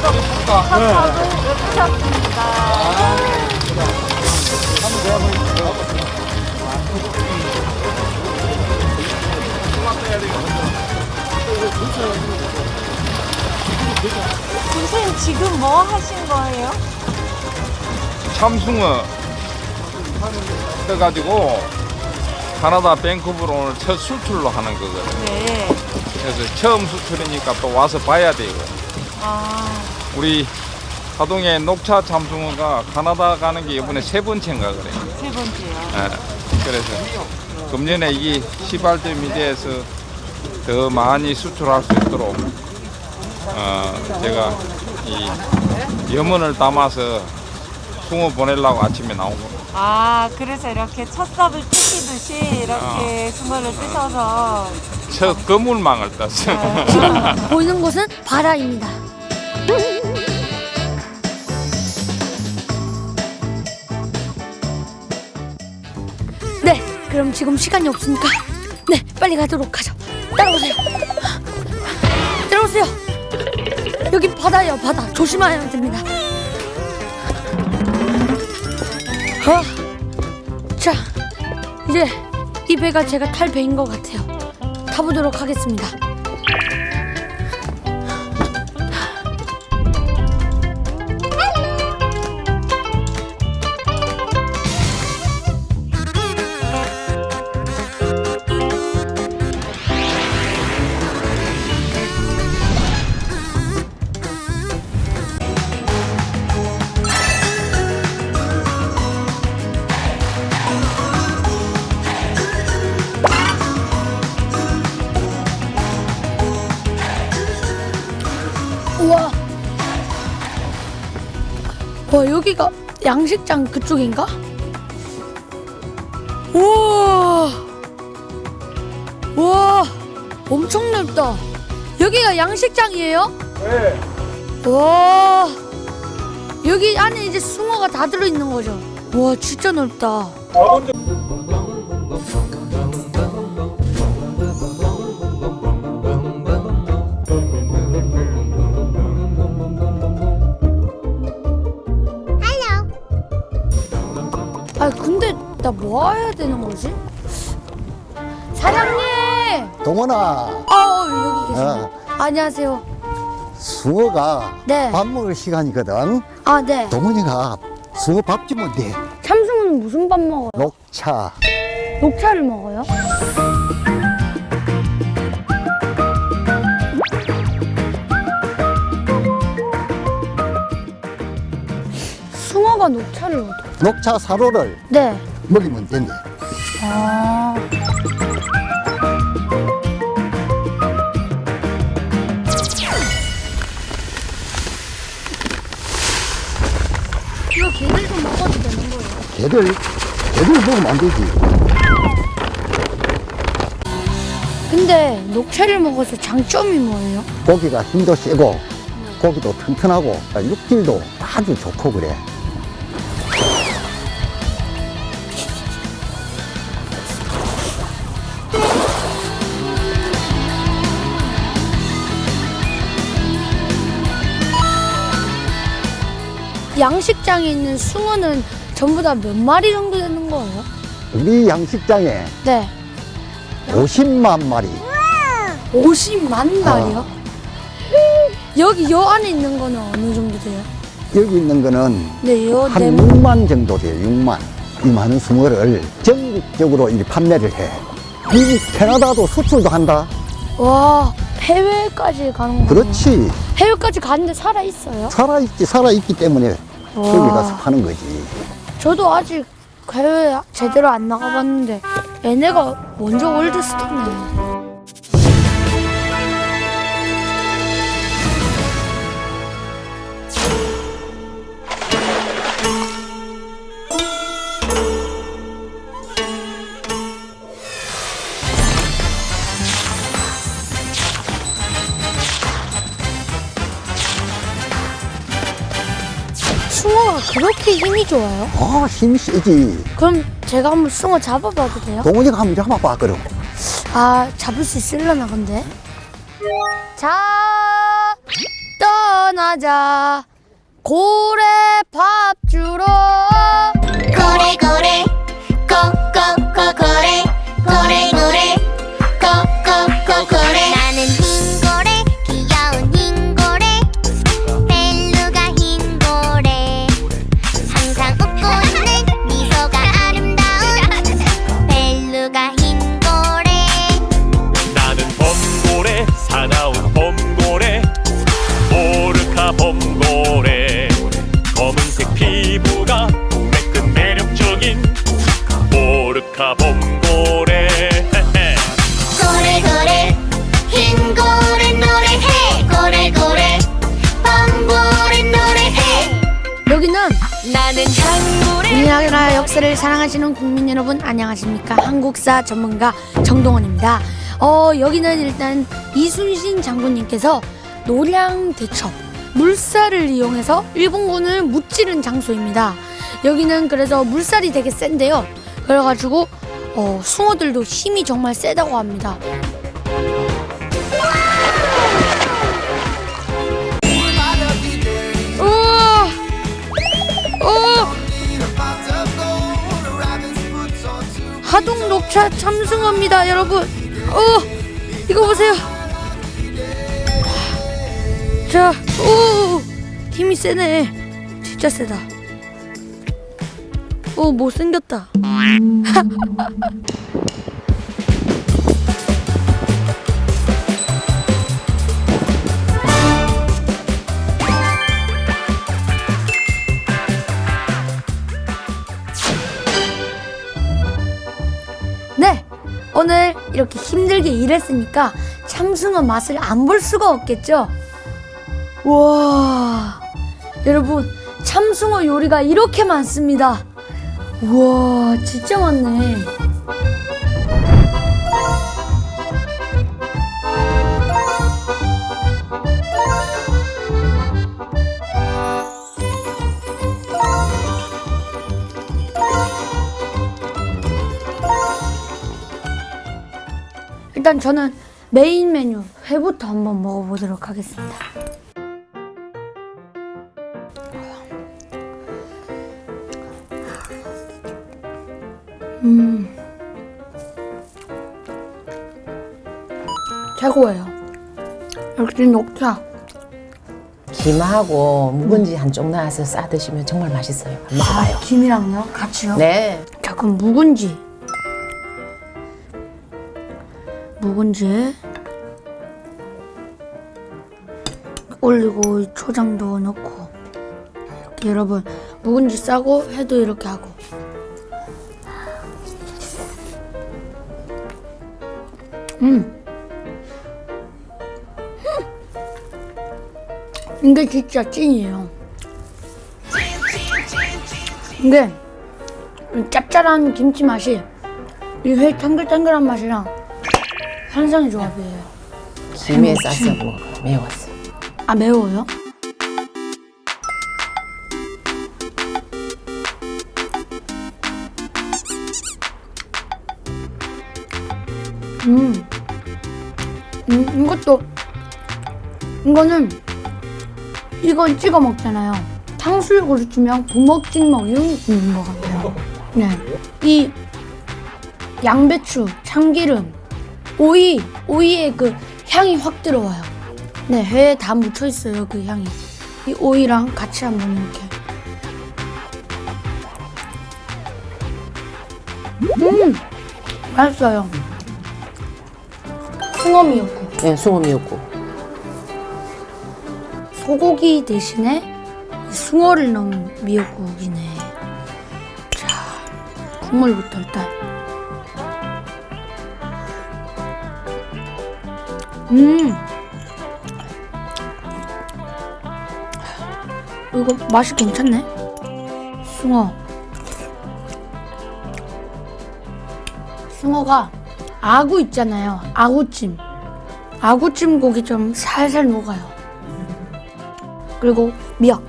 바라는 마음으로 첫차도 외치셨습니다. 선생님 지금 뭐 하신 거예요? 참숭어 떠가지고 카나다 밴쿠버로 오늘 첫 수출로 하는 거거든. 네. 그래서 처음 수출이니까 또 와서 봐야 되고. 아, 우리 하동의 녹차 참숭어가 카나다 가는 게 이번에 세 번째인가 그래. 세 번째요. 예. 그래서 금년에 이 시발대 미대에서 더 많이 수출할 수 있도록 어, 제가 이 염원을 담아서 숭어 보내려고 아침에 나온 거. 아, 그래서 이렇게 첫 삽을 뜯기듯이 이렇게 숭어를 뜨셔서 첫 거물망을 떴어. 지금 보이는 곳은 바다입니다. 네, 그럼 지금 시간이 없으니까 네, 빨리 가도록 하죠. 따라오세요. 따라오세요. 여기 바다예요, 바다. 조심해야 됩니다. 어, 자, 이제 이 배가 제가 탈 배인 것 같아요. 타보도록 하겠습니다. 와 여기가 양식장 그쪽인가? 우와. 우와. 엄청 넓다. 여기가 양식장이에요? 네. 와. 여기 안에 이제 숭어가 다 들어있는 거죠? 와 진짜 넓다. 아 뭐 해야 되는 거지? 사장님! 동원아, 아 여기 계시네. 어, 안녕하세요. 숭어가 네. 밥 먹을 시간이거든. 아 네. 동원이가 숭어 밥 주면 돼. 참숭은 무슨 밥 먹어요? 녹차. 녹차를 먹어요? 숭어가 녹차를 얻어. 녹차 사료를 네. 먹이면 된대. 아. 이거 개들도 먹어도 되는 거예요? 걔들, 걔들 먹으면 안 되지. 근데 녹차를 먹어서 장점이 뭐예요? 고기가 힘도 세고, 고기도 튼튼하고, 육질도 아주 좋고 그래. 양식장에 있는 숭어는 전부 다 몇 마리 정도 되는 거예요? 우리 양식장에 네. 50만 마리. 50만 마리요? 여기 요 안에 있는 거는 어느 정도 돼요? 여기 있는 거는 네, 요 한 네. 6만 정도 돼요, 6만. 이 많은 숭어를 전국적으로 이렇게 판매를 해. 미국, 캐나다도 수출도 한다. 와, 해외까지 가는 거예요? 그렇지. 해외까지 가는데 살아 있어요? 살아있지, 살아있기 때문에 거기 가서 파는 거지. 저도 아직 해외 제대로 안 나가봤는데 얘네가 먼저 월드스타네. 그렇게 힘이 좋아요? 아, 힘이 세지. 그럼 제가 한번 숭어 잡아봐도 돼요? 동원이가 한번 잡아봐, 그럼. 아 잡을 수 있을려나 근데 자 떠나자 고래 밥 주러 고래 고래 우리나라. 역사를 사랑하시는 국민 여러분 안녕하십니까? 한국사 전문가 정동원입니다. 어 여기는 일단 이순신 장군님께서 노량대첩 물살을 이용해서 일본군을 무찌른 장소입니다. 여기는 그래서 물살이 되게 센데요. 그래가지고 어, 숭어들도 힘이 정말 세다고 합니다 녹차 참숭어입니다, 여러분. 어, 이거 보세요. 자, 오, 힘이 세네. 진짜 세다. 오, 못생겼다. 네, 오늘 이렇게 힘들게 일했으니까 참숭어 맛을 안 볼 수가 없겠죠? 와, 여러분, 참숭어 요리가 이렇게 많습니다. 우와, 진짜 많네. 일단 저는 메인 메뉴 회부터 한번 먹어보도록 하겠습니다. 음, 최고예요. 역시 녹차. 김하고 묵은지 한쪽 넣어서 싸 드시면 정말 맛있어요. 한번 먹어봐요. 아, 김이랑요? 같이요? 네. 자, 그럼 묵은지. 묵은지. 올리고 초장도 넣고. 여러분, 묵은지 싸고 회도 이렇게 하고. 음. 이게 진짜 찐이에요. 이게 짭짤한 김치 맛이 이회 탱글탱글한 맛이랑 환상의 조합이에요. 김에 싸서 먹어. 매웠어. 아 매워요? 음, 음 이것도 이거는 이건 찍어 먹잖아요. 탕수육으로 치면 부먹 찍먹 이런 느낌인 것 같아요. 네, 이 양배추, 참기름, 오이, 오이의 그 향이 확 들어와요. 네, 회에 다 묻혀 있어요, 그 향이. 이 오이랑 같이 한번 이렇게. 음, 맛있어요. 숭어 미역국. 네, 숭어 미역국. 소고기 대신에 이 숭어를 넣은 미역국이네. 자, 국물부터 일단. 음. 이거 맛이 괜찮네. 숭어. 숭어가 아구 있잖아요. 아구찜. 아구찜 고기 좀 살살 녹아요. 그리고 미역.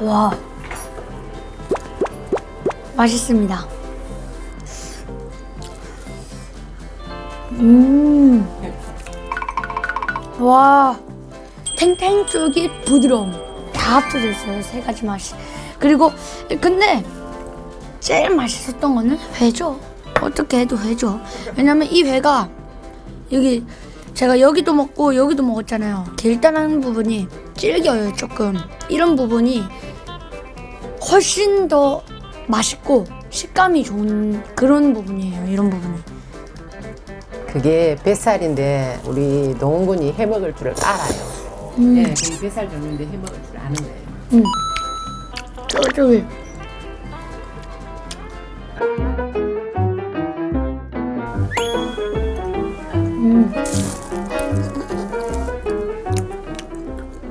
와. 맛있습니다. 음. 와. 탱탱 쫄깃 부드러움. 다 합쳐져 있어요. 세 가지 맛이. 그리고, 근데, 제일 맛있었던 거는 회죠. 어떻게 해도 회죠. 왜냐면 이 회가, 여기, 제가 여기도 먹고 여기도 먹었잖아요. 길다란 부분이 질겨요, 조금. 이런 부분이 훨씬 더 맛있고 식감이 좋은 그런 부분이에요, 이런 부분이. 그게 뱃살인데 우리 동훈군이 해먹을 줄을 알아요. 음. 네, 그 뱃살 줬는데 해먹을 줄 아는 거예요. 음. 저쪽에. 음.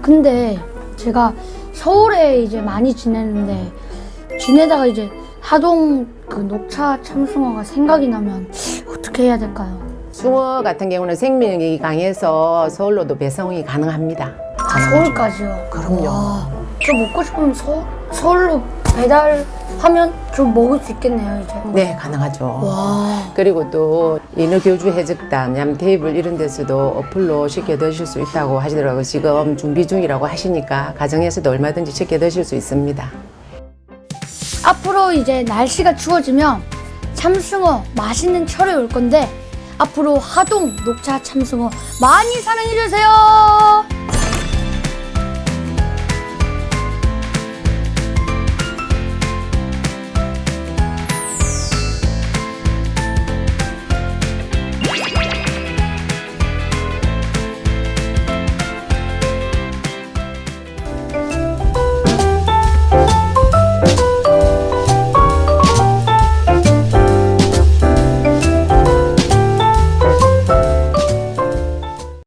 근데 제가 서울에 이제 많이 지내는데 지내다가 이제 하동 그 녹차 참숭어가 생각이 나면 어떻게 해야 될까요? 숭어 같은 경우는 생명력이 강해서 서울로도 배송이 가능합니다. 아, 서울까지요? 그럼요. 와, 저 먹고 싶으면 서, 서울로 배달하면 좀 먹을 수 있겠네요, 이제. 네, 가능하죠. 와. 그리고 또 인어교주 해적단, 얌 테이블 이런 데서도 어플로 쉽게 드실 수 있다고 하시더라고요. 지금 준비 중이라고 하시니까 가정에서도 얼마든지 쉽게 드실 수 있습니다. 앞으로 이제 날씨가 추워지면 참숭어 맛있는 철이 올 건데 앞으로 하동 녹차 참숭어 많이 사랑해 주세요.